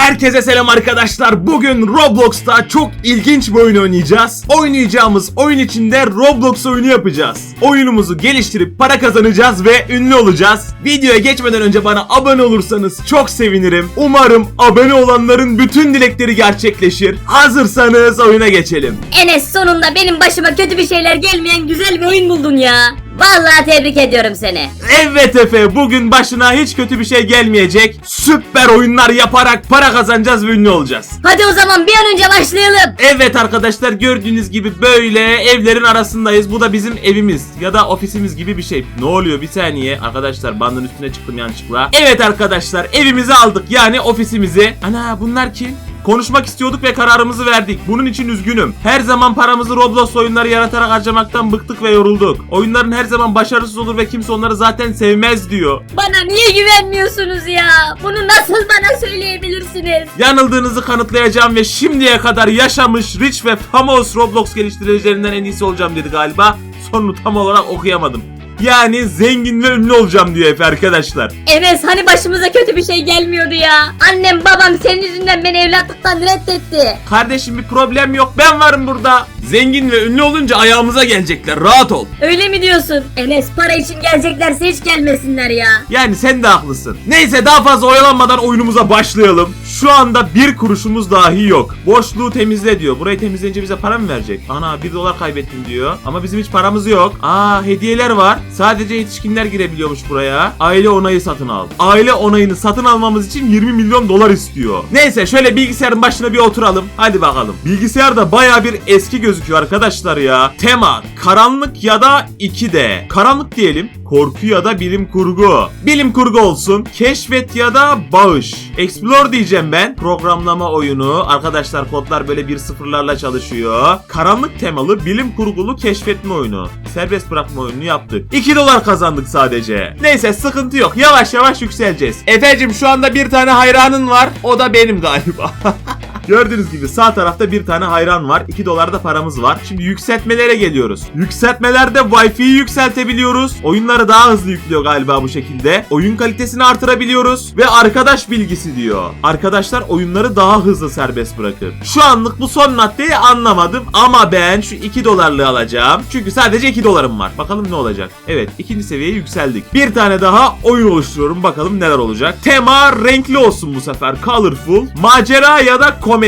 Herkese selam arkadaşlar. Bugün Roblox'ta çok ilginç bir oyun oynayacağız. Oynayacağımız oyun içinde Roblox oyunu yapacağız. Oyunumuzu geliştirip para kazanacağız ve ünlü olacağız. Videoya geçmeden önce bana abone olursanız çok sevinirim. Umarım abone olanların bütün dilekleri gerçekleşir. Hazırsanız oyuna geçelim. Enes sonunda benim başıma kötü bir şeyler gelmeyen güzel bir oyun buldun ya. Vallahi tebrik ediyorum seni. Evet Efe bugün başına hiç kötü bir şey gelmeyecek. Süper oyunlar yaparak para kazanacağız ve ünlü olacağız. Hadi o zaman bir an önce başlayalım. Evet arkadaşlar gördüğünüz gibi böyle evlerin arasındayız. Bu da bizim evimiz ya da ofisimiz gibi bir şey. Ne oluyor bir saniye arkadaşlar bandın üstüne çıktım yanlışlıkla. Evet arkadaşlar evimizi aldık yani ofisimizi. Ana bunlar kim? Konuşmak istiyorduk ve kararımızı verdik. Bunun için üzgünüm. Her zaman paramızı Roblox oyunları yaratarak harcamaktan bıktık ve yorulduk. Oyunların her zaman başarısız olur ve kimse onları zaten sevmez diyor. Bana niye güvenmiyorsunuz ya? Bunu nasıl bana söyleyebilirsiniz? Yanıldığınızı kanıtlayacağım ve şimdiye kadar yaşamış rich ve famous Roblox geliştiricilerinden en iyisi olacağım dedi galiba. Sonunu tam olarak okuyamadım. Yani zengin ve ünlü olacağım diyor Efe arkadaşlar. Enes hani başımıza kötü bir şey gelmiyordu ya. Annem babam senin yüzünden beni evlatlıktan reddetti. Kardeşim bir problem yok ben varım burada. Zengin ve ünlü olunca ayağımıza gelecekler rahat ol. Öyle mi diyorsun? Enes para için geleceklerse hiç gelmesinler ya. Yani sen de haklısın. Neyse daha fazla oyalanmadan oyunumuza başlayalım. Şu anda bir kuruşumuz dahi yok. Boşluğu temizle diyor. Burayı temizleyince bize para mı verecek? Ana 1 dolar kaybettim diyor. Ama bizim hiç paramız yok. Aa hediyeler var. Sadece yetişkinler girebiliyormuş buraya. Aile onayı satın al. Aile onayını satın almamız için 20 milyon dolar istiyor. Neyse şöyle bilgisayarın başına bir oturalım. Hadi bakalım. Bilgisayar da baya bir eski gözüküyor arkadaşlar ya. Tema karanlık ya da 2D. Karanlık diyelim. Korku ya da bilim kurgu. Bilim kurgu olsun. Keşfet ya da bağış. Explore diyeceğim ben. Programlama oyunu. Arkadaşlar kodlar böyle bir sıfırlarla çalışıyor. Karanlık temalı bilim kurgulu keşfetme oyunu. Serbest bırakma oyununu yaptık. 2 dolar kazandık sadece. Neyse sıkıntı yok. Yavaş yavaş yükseleceğiz. Efecim şu anda bir tane hayranın var. O da benim galiba. Gördüğünüz gibi sağ tarafta bir tane hayran var. 2 dolar da paramız var. Şimdi yükseltmelere geliyoruz. Yükseltmelerde Wi-Fi'yi yükseltebiliyoruz. Oyunları daha hızlı yüklüyor galiba bu şekilde. Oyun kalitesini artırabiliyoruz. Ve arkadaş bilgisi diyor. Arkadaşlar oyunları daha hızlı serbest bırakır. Şu anlık bu son maddeyi anlamadım. Ama ben şu 2 dolarlığı alacağım. Çünkü sadece 2 dolarım var. Bakalım ne olacak. Evet ikinci seviyeye yükseldik. Bir tane daha oyun oluşturuyorum. Bakalım neler olacak. Tema renkli olsun bu sefer. Colorful. Macera ya da komedi.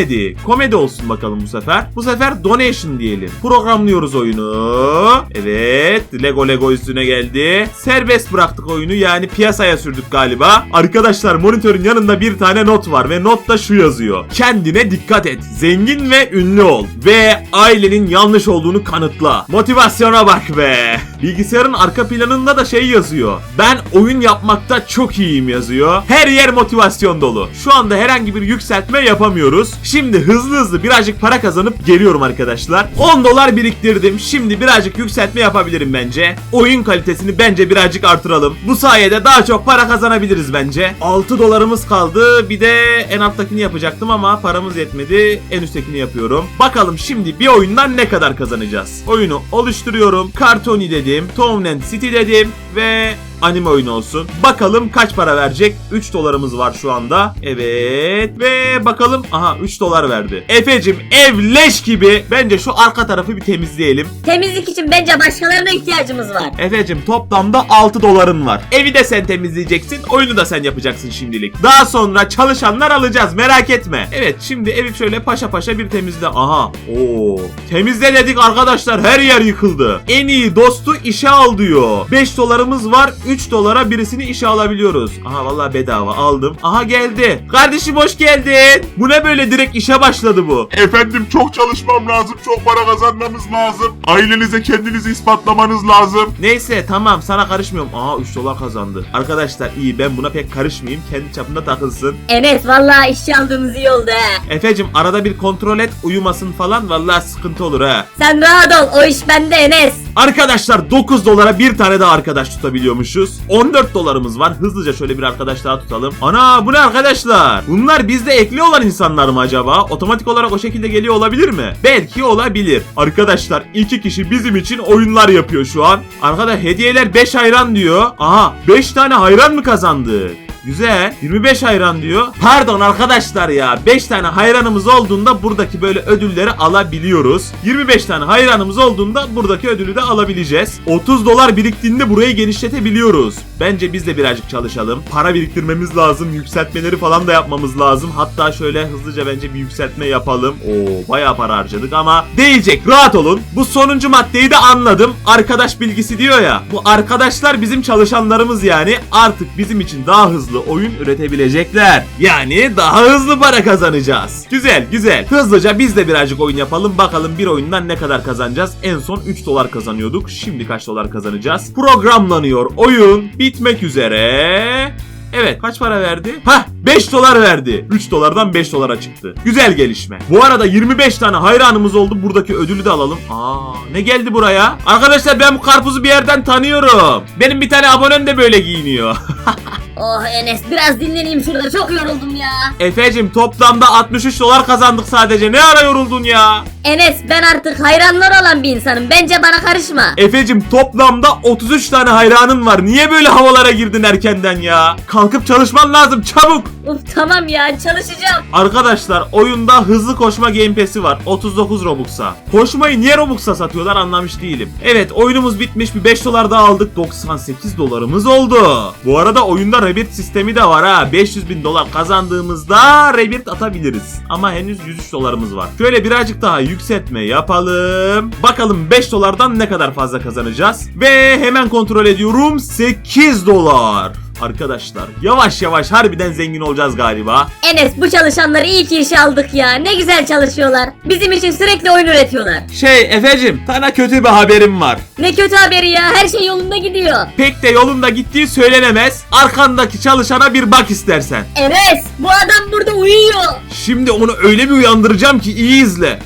Komedi olsun bakalım bu sefer. Bu sefer donation diyelim. Programlıyoruz oyunu. Evet. Lego Lego üstüne geldi. Serbest bıraktık oyunu. Yani piyasaya sürdük galiba. Arkadaşlar monitörün yanında bir tane not var. Ve notta şu yazıyor. Kendine dikkat et. Zengin ve ünlü ol. Ve ailenin yanlış olduğunu kanıtla. Motivasyona bak be. Bilgisayarın arka planında da şey yazıyor. Ben oyun yapmakta çok iyiyim yazıyor. Her yer motivasyon dolu. Şu anda herhangi bir yükseltme yapamıyoruz. Şimdi hızlı hızlı birazcık para kazanıp geliyorum arkadaşlar. 10 dolar biriktirdim. Şimdi birazcık yükseltme yapabilirim bence. Oyun kalitesini bence birazcık artıralım. Bu sayede daha çok para kazanabiliriz bence. 6 dolarımız kaldı. Bir de en alttakini yapacaktım ama paramız yetmedi. En üsttekini yapıyorum. Bakalım şimdi bir oyundan ne kadar kazanacağız. Oyunu oluşturuyorum. Cartoni dedim. Town and City dedim. Ve anime oyunu olsun. Bakalım kaç para verecek? 3 dolarımız var şu anda. Evet. Ve bakalım. Aha 3 dolar verdi. Efecim ev leş gibi. Bence şu arka tarafı bir temizleyelim. Temizlik için bence başkalarına ihtiyacımız var. Efecim toplamda 6 doların var. Evi de sen temizleyeceksin. Oyunu da sen yapacaksın şimdilik. Daha sonra çalışanlar alacağız merak etme. Evet şimdi evi şöyle paşa paşa bir temizle. Aha. Oo. Temizle dedik arkadaşlar her yer yıkıldı. En iyi dostu işe al diyor. 5 dolarımız var. 3 dolara birisini işe alabiliyoruz. Aha vallahi bedava aldım. Aha geldi. Kardeşim hoş geldin. Bu ne böyle direkt işe başladı bu. Efendim çok çalışmam lazım, çok para kazanmamız lazım. Ailenize kendinizi ispatlamanız lazım. Neyse tamam sana karışmıyorum. Aa 3 dolar kazandı. Arkadaşlar iyi ben buna pek karışmayayım. Kendi çapında takılsın. Enes vallahi işçi aldığımız iyi oldu he. Efecim arada bir kontrol et uyumasın falan vallahi sıkıntı olur ha. Sen rahat ol o iş bende Enes. Arkadaşlar 9 dolara bir tane daha arkadaş tutabiliyormuşuz. 14 dolarımız var. Hızlıca şöyle bir arkadaş daha tutalım. Ana bu ne arkadaşlar? Bunlar bizde ekli olan insanlar mı acaba? Otomatik olarak o şekilde geliyor olabilir mi? Belki olabilir. Arkadaşlar iki kişi bizim için oyunlar yapıyor şu an. Arkada hediyeler 5 hayran diyor. Aha 5 tane hayran mı kazandık? Güzel. 25 hayran diyor. Pardon arkadaşlar ya. 5 tane hayranımız olduğunda buradaki böyle ödülleri alabiliyoruz. 25 tane hayranımız olduğunda buradaki ödülü de alabileceğiz. 30 dolar biriktiğinde burayı genişletebiliyoruz. Bence biz de birazcık çalışalım. Para biriktirmemiz lazım. Yükseltmeleri falan da yapmamız lazım. Hatta şöyle hızlıca bence bir yükseltme yapalım. Oo bayağı para harcadık ama değecek. Rahat olun. Bu sonuncu maddeyi de anladım. Arkadaş bilgisi diyor ya. Bu arkadaşlar bizim çalışanlarımız yani. Artık bizim için daha hızlı oyun üretebilecekler. Yani daha hızlı para kazanacağız. Güzel güzel. Hızlıca biz de birazcık oyun yapalım. Bakalım bir oyundan ne kadar kazanacağız. En son 3 dolar kazanıyorduk. Şimdi kaç dolar kazanacağız? Programlanıyor oyun. Bitmek üzere. Evet kaç para verdi? Hah 5 dolar verdi. 3 dolardan 5 dolara çıktı. Güzel gelişme. Bu arada 25 tane hayranımız oldu. Buradaki ödülü de alalım. Aa ne geldi buraya? Arkadaşlar ben bu karpuzu bir yerden tanıyorum. Benim bir tane abonem de böyle giyiniyor. Oh Enes biraz dinleneyim şurada çok yoruldum ya. Efecim toplamda 63 dolar kazandık sadece. Ne ara yoruldun ya? Enes ben artık hayranlar olan bir insanım. Bence bana karışma. Efecim toplamda 33 tane hayranın var. Niye böyle havalara girdin erkenden ya? Kalkıp çalışman lazım çabuk. Uf tamam ya çalışacağım. Arkadaşlar oyunda hızlı koşma gamepassi var 39 Robux'a. Koşmayı niye Robux'a satıyorlar anlamış değilim. Evet oyunumuz bitmiş bir 5 dolar daha aldık 98 dolarımız oldu. Bu arada oyunda rebirth sistemi de var ha 500 bin dolar kazandığımızda rebirth atabiliriz. Ama henüz 103 dolarımız var. Şöyle birazcık daha yükseltme yapalım. Bakalım 5 dolardan ne kadar fazla kazanacağız. Ve hemen kontrol ediyorum 8 dolar. Arkadaşlar yavaş yavaş harbiden zengin olacağız galiba. Enes bu çalışanları iyi ki işe aldık ya. Ne güzel çalışıyorlar. Bizim için sürekli oyun üretiyorlar. Şey Efe'cim sana kötü bir haberim var. Ne kötü haberi ya. Her şey yolunda gidiyor. Pek de yolunda gittiği söylenemez. Arkandaki çalışana bir bak istersen. Enes bu adam burada uyuyor. Şimdi onu öyle bir uyandıracağım ki iyi izle.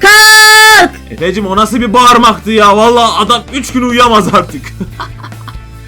Kalk. Efe'cim o nasıl bir bağırmaktı ya. Vallahi adam 3 gün uyuyamaz artık.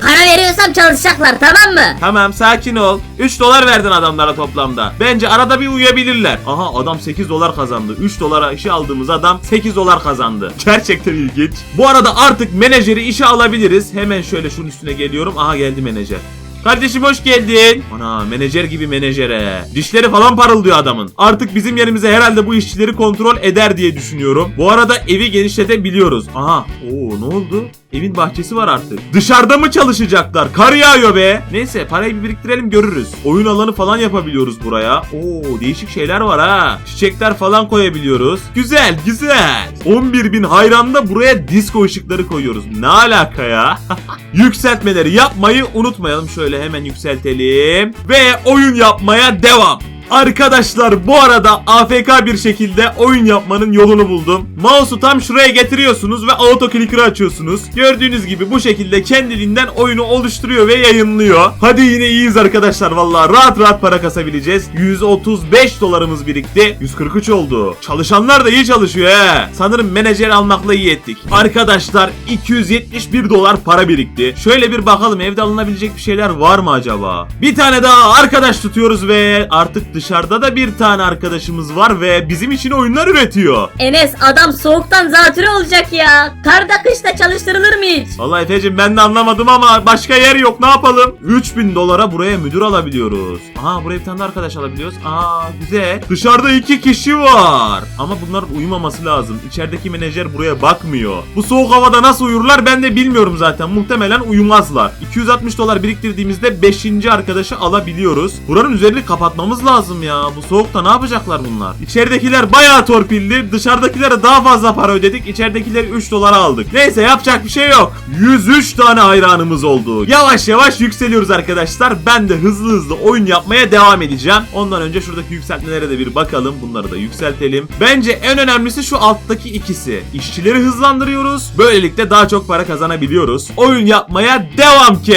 Para veriyorsam çalışacaklar tamam mı? tamam sakin ol. 3 dolar verdin adamlara toplamda. Bence arada bir uyuyabilirler. Aha adam 8 dolar kazandı. 3 dolara işe aldığımız adam 8 dolar kazandı. Gerçekten ilginç. Bu arada artık menajeri işe alabiliriz. Hemen şöyle şunun üstüne geliyorum. Aha geldi menajer. Kardeşim hoş geldin. Ana menajer gibi menajere. Dişleri falan parıldıyor adamın. Artık bizim yerimize herhalde bu işçileri kontrol eder diye düşünüyorum. Bu arada evi genişletebiliyoruz. Aha. Oo ne oldu? Evin bahçesi var artık. Dışarıda mı çalışacaklar? Kar yağıyor be. Neyse parayı bir biriktirelim görürüz. Oyun alanı falan yapabiliyoruz buraya. Oo değişik şeyler var ha. Çiçekler falan koyabiliyoruz. Güzel güzel. 11 bin hayranda buraya disco ışıkları koyuyoruz. Ne alaka ya? Yükseltmeleri yapmayı unutmayalım. Şöyle hemen yükseltelim. Ve oyun yapmaya devam. Arkadaşlar bu arada AFK bir şekilde oyun yapmanın yolunu buldum. Mouse'u tam şuraya getiriyorsunuz ve auto açıyorsunuz. Gördüğünüz gibi bu şekilde kendiliğinden oyunu oluşturuyor ve yayınlıyor. Hadi yine iyiyiz arkadaşlar vallahi rahat rahat para kasabileceğiz. 135 dolarımız birikti. 143 oldu. Çalışanlar da iyi çalışıyor he. Sanırım menajer almakla iyi ettik. Arkadaşlar 271 dolar para birikti. Şöyle bir bakalım evde alınabilecek bir şeyler var mı acaba? Bir tane daha arkadaş tutuyoruz ve artık dışarıda da bir tane arkadaşımız var ve bizim için oyunlar üretiyor. Enes adam soğuktan zatürre olacak ya. Karda kışta çalıştırılır mı hiç? Vallahi Efe'cim ben de anlamadım ama başka yer yok ne yapalım? 3000 dolara buraya müdür alabiliyoruz. Aa buraya bir tane de arkadaş alabiliyoruz. Aa güzel. Dışarıda iki kişi var. Ama bunların uyumaması lazım. İçerideki menajer buraya bakmıyor. Bu soğuk havada nasıl uyurlar ben de bilmiyorum zaten. Muhtemelen uyumazlar. 260 dolar biriktirdiğimizde 5. arkadaşı alabiliyoruz. Buranın üzerini kapatmamız lazım ya. Bu soğukta ne yapacaklar bunlar? İçeridekiler bayağı torpilli. Dışarıdakilere daha fazla para ödedik. İçeridekileri 3 dolara aldık. Neyse yapacak bir şey yok. 103 tane hayranımız oldu. Yavaş yavaş yükseliyoruz arkadaşlar. Ben de hızlı hızlı oyun yapmaya devam edeceğim. Ondan önce şuradaki yükseltmelere de bir bakalım. Bunları da yükseltelim. Bence en önemlisi şu alttaki ikisi. İşçileri hızlandırıyoruz. Böylelikle daha çok para kazanabiliyoruz. Oyun yapmaya devam ki.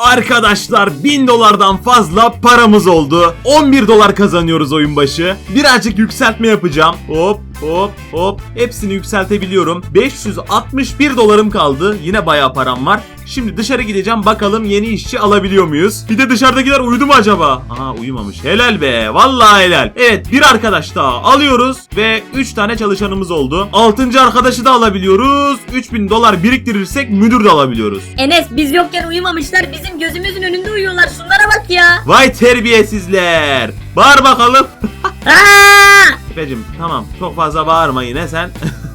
Arkadaşlar 1000 dolardan fazla paramız oldu. 11 dolar kazanıyoruz oyun başı. Birazcık yükseltme yapacağım. Hop hop hop hepsini yükseltebiliyorum. 561 dolarım kaldı. Yine bayağı param var. Şimdi dışarı gideceğim bakalım yeni işçi alabiliyor muyuz? Bir de dışarıdakiler uyudu mu acaba? Aha uyumamış. Helal be. Vallahi helal. Evet bir arkadaş daha alıyoruz ve 3 tane çalışanımız oldu. 6. arkadaşı da alabiliyoruz. 3000 dolar biriktirirsek müdür de alabiliyoruz. Enes biz yokken uyumamışlar bizim gözümüzün önünde uyuyorlar şunlara bak ya. Vay terbiyesizler. Bağır bakalım. Aa! Efecim tamam çok fazla bağırma yine sen.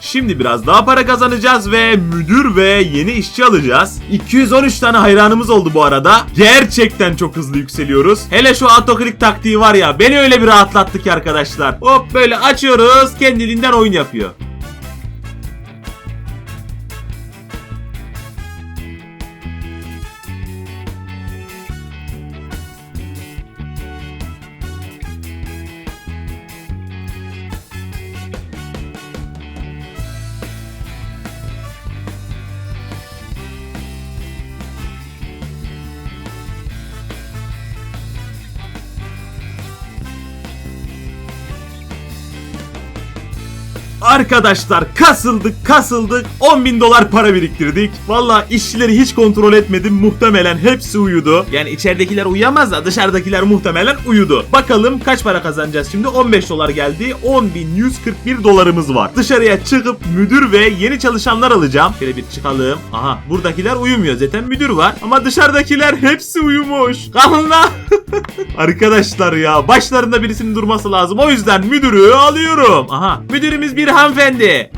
Şimdi biraz daha para kazanacağız ve müdür ve yeni işçi alacağız. 213 tane hayranımız oldu bu arada. Gerçekten çok hızlı yükseliyoruz. Hele şu autoklik taktiği var ya beni öyle bir rahatlattı ki arkadaşlar. Hop böyle açıyoruz kendiliğinden oyun yapıyor. Arkadaşlar kasıldık kasıldık 10 bin dolar para biriktirdik. Valla işçileri hiç kontrol etmedim muhtemelen hepsi uyudu. Yani içeridekiler uyuyamaz da dışarıdakiler muhtemelen uyudu. Bakalım kaç para kazanacağız şimdi 15 dolar geldi 10.141 dolarımız var. Dışarıya çıkıp müdür ve yeni çalışanlar alacağım. Şöyle bir çıkalım. Aha buradakiler uyumuyor zaten müdür var. Ama dışarıdakiler hepsi uyumuş. Kalın. Arkadaşlar ya başlarında birisinin durması lazım. O yüzden müdürü alıyorum. Aha müdürümüz bir hanımefendi.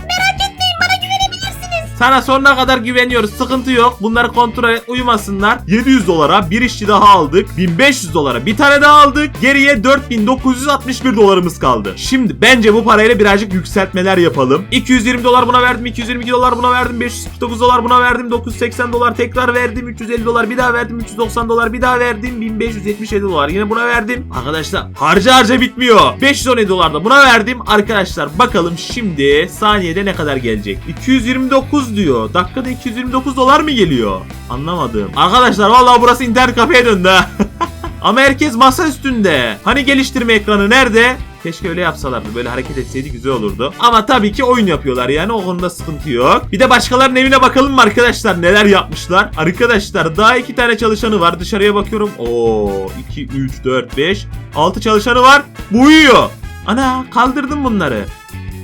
Sana sonuna kadar güveniyoruz. Sıkıntı yok. Bunları kontrol et. Uyumasınlar. 700 dolara bir işçi daha aldık. 1500 dolara bir tane daha aldık. Geriye 4961 dolarımız kaldı. Şimdi bence bu parayla birazcık yükseltmeler yapalım. 220 dolar buna verdim. 222 dolar buna verdim. 549 dolar buna verdim. 980 dolar tekrar verdim. 350 dolar bir daha verdim. 390 dolar bir daha verdim. 1577 dolar yine buna verdim. Arkadaşlar harca harca bitmiyor. 517 dolar da buna verdim. Arkadaşlar bakalım şimdi saniyede ne kadar gelecek? 229 diyor. Dakikada 229 dolar mı geliyor? Anlamadım. Arkadaşlar vallahi burası internet kafeye döndü. Ama herkes masa üstünde. Hani geliştirme ekranı nerede? Keşke öyle yapsalardı. Böyle hareket etseydi güzel olurdu. Ama tabii ki oyun yapıyorlar yani o konuda sıkıntı yok. Bir de başkalarının evine bakalım mı arkadaşlar neler yapmışlar. Arkadaşlar daha iki tane çalışanı var. Dışarıya bakıyorum. Oo 2, 3, 4, 5, 6 çalışanı var. Bu uyuyor. Ana kaldırdım bunları.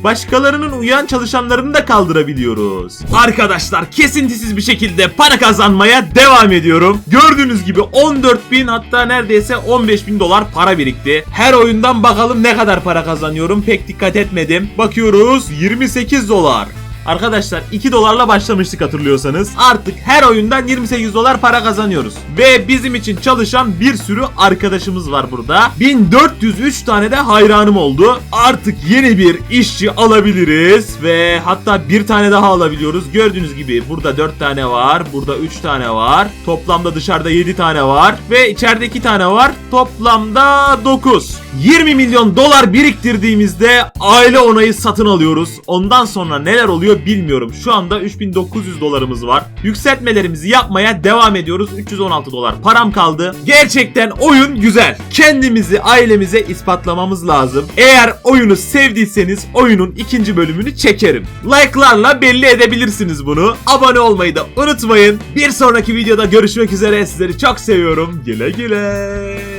Başkalarının uyan çalışanlarını da kaldırabiliyoruz. Arkadaşlar kesintisiz bir şekilde para kazanmaya devam ediyorum. Gördüğünüz gibi 14 bin hatta neredeyse 15 bin dolar para birikti. Her oyundan bakalım ne kadar para kazanıyorum pek dikkat etmedim. Bakıyoruz 28 dolar. Arkadaşlar 2 dolarla başlamıştık hatırlıyorsanız. Artık her oyundan 28 dolar para kazanıyoruz. Ve bizim için çalışan bir sürü arkadaşımız var burada. 1403 tane de hayranım oldu. Artık yeni bir işçi alabiliriz. Ve hatta bir tane daha alabiliyoruz. Gördüğünüz gibi burada 4 tane var. Burada 3 tane var. Toplamda dışarıda 7 tane var. Ve içeride 2 tane var. Toplamda 9. 20 milyon dolar biriktirdiğimizde aile onayı satın alıyoruz. Ondan sonra neler oluyor bilmiyorum. Şu anda 3900 dolarımız var. Yükseltmelerimizi yapmaya devam ediyoruz. 316 dolar param kaldı. Gerçekten oyun güzel. Kendimizi ailemize ispatlamamız lazım. Eğer oyunu sevdiyseniz oyunun ikinci bölümünü çekerim. Like'larla belli edebilirsiniz bunu. Abone olmayı da unutmayın. Bir sonraki videoda görüşmek üzere. Sizleri çok seviyorum. Güle güle.